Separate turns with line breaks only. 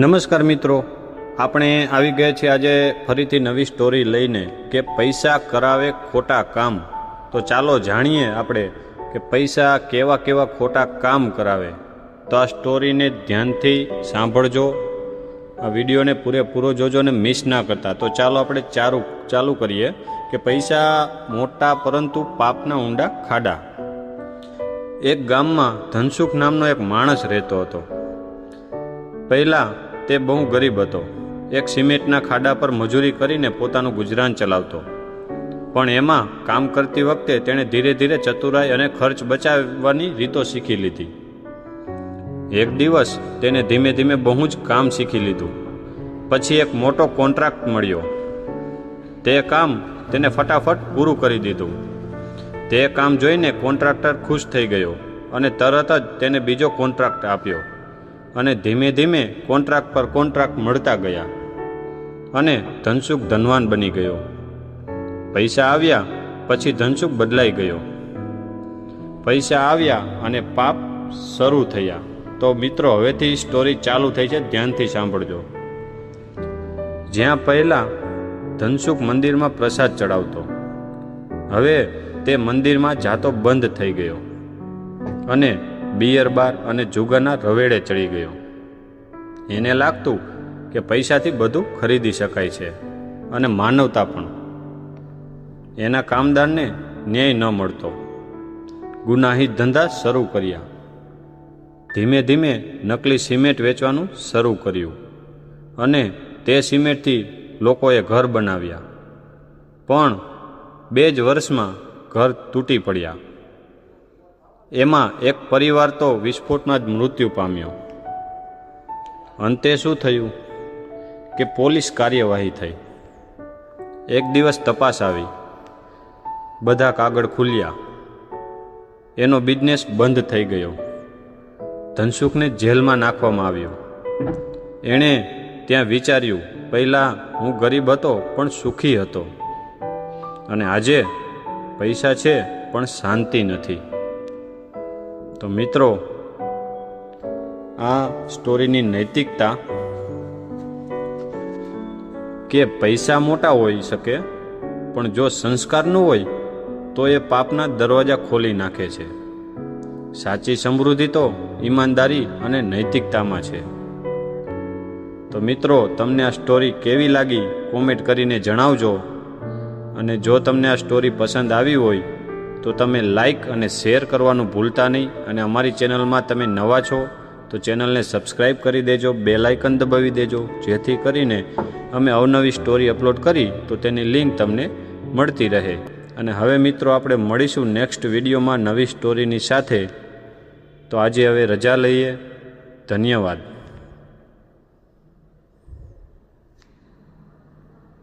નમસ્કાર મિત્રો. આપણે આવી ગયા છીએ આજે ફરીથી નવી સ્ટોરી લઈને કે પૈસા કરાવે ખોટા કામ. તો ચાલો જાણીએ આપણે કે પૈસા કેવા કેવા ખોટા કામ કરાવે. તો આ સ્ટોરીને ધ્યાનથી સાંભળજો. આ વિડીયોને પૂરેપૂરો જોજો અને મિસ ના કરતા. તો ચાલો આપણે ચાલુ ચાલુ કરીએ કે પૈસા મોટા પરંતુ પાપના ઊંડા ખાડા. એક ગામમાં ધનસુખ નામનો એક માણસ રહેતો હતો. પહેલાં તે બહુ ગરીબ હતો. એક સિમેન્ટના ખાડા પર મજૂરી કરીને પોતાનું ગુજરાન ચલાવતો. પણ એમાં કામ કરતી વખતે તેણે ધીરે ધીરે ચતુરાઈ અને ખર્ચ બચાવવાની રીતો શીખી લીધી. એક દિવસ તેને ધીમે ધીમે બહુ જ કામ શીખી લીધું. પછી એક મોટો કોન્ટ્રાક્ટ મળ્યો. તે કામ તેને ફટાફટ પૂરું કરી દીધું. તે કામ જોઈને કોન્ટ્રાક્ટર ખુશ થઈ ગયો અને તરત જ તેને બીજો કોન્ટ્રાક્ટ આપ્યો. અને ધીમે ધીમે કોન્ટ્રાક્ટ પર કોન્ટ્રાક્ટ મળતા ગયા અને ધનસુખ ધનવાન બની ગયો. પૈસા આવ્યા, પછી ધનસુખ બદલાઈ ગયો. પૈસા આવ્યા અને પાપ શરૂ થયા. તો મિત્રો, હવેથી સ્ટોરી ચાલુ થઈ છે, ધ્યાનથી સાંભળજો. જ્યાં પહેલાં ધનસુખ મંદિરમાં પ્રસાદ ચડાવતો, હવે તે મંદિરમાં જાતો બંધ થઈ ગયો. અને બિયર બાર અને જુગાના રવેડે ચડી ગયો. એને લાગતું કે પૈસાથી બધું ખરીદી શકાય છે અને માનવતા પણ. એના કામદારને ન્યાય ન મળતો. ગુનાહિત ધંધા શરૂ કર્યા. ધીમે ધીમે નકલી સિમેન્ટ વેચવાનું શરૂ કર્યું અને તે સિમેન્ટથી લોકોએ ઘર બનાવ્યા. પણ બે જ વર્ષમાં ઘર તૂટી પડ્યા. એમાં એક પરિવાર તો વિસ્ફોટમાં જ મૃત્યુ પામ્યો. અંતે શું થયું? કે પોલીસ કાર્યવાહી થઈ. એક દિવસ તપાસ આવી. બધા કાગળ ખુલ્યા. એનો બિઝનેસ બંધ થઈ ગયો. ધનસુખને જેલમાં નાખવામાં આવ્યો. એણે ત્યાં વિચાર્યું, પહેલાં હું ગરીબ હતો, પણ સુખી હતો. અને આજે પૈસા છે, પણ શાંતિ નથી. તો મિત્રો, આ સ્ટોરીની નૈતિકતા કે પૈસા મોટા હોઈ શકે, પણ જો સંસ્કાર ન હોય, તો એ પાપના દરવાજા ખોલી નાખે છે. સાચી સમૃદ્ધિ તો ઈમાનદારી અને નૈતિકતામાં છે. તો મિત્રો, તમને આ સ્ટોરી કેવી લાગી કોમેન્ટ કરીને જણાવજો. અને જો તમને આ સ્ટોરી પસંદ આવી હોય તો તમે લાઇક અને શેર કરવાનું ભૂલતા નહીં અને અમારી ચેનલમાં તમે નવા છો, તો ચેનલને સબસ્ક્રાઈબ કરી દેજો બે લાઇકન દબાવી દેજો, જેથી કરીને અમે અવનવી સ્ટોરી અપલોડ કરી તો તેની લિંક તમને મળતી રહે. અને હવે મિત્રો આપણે મળીશું નેક્સ્ટ વિડીયોમાં નવી સ્ટોરીની સાથે. તો આજે હવે રજા લઈએ. ધન્યવાદ.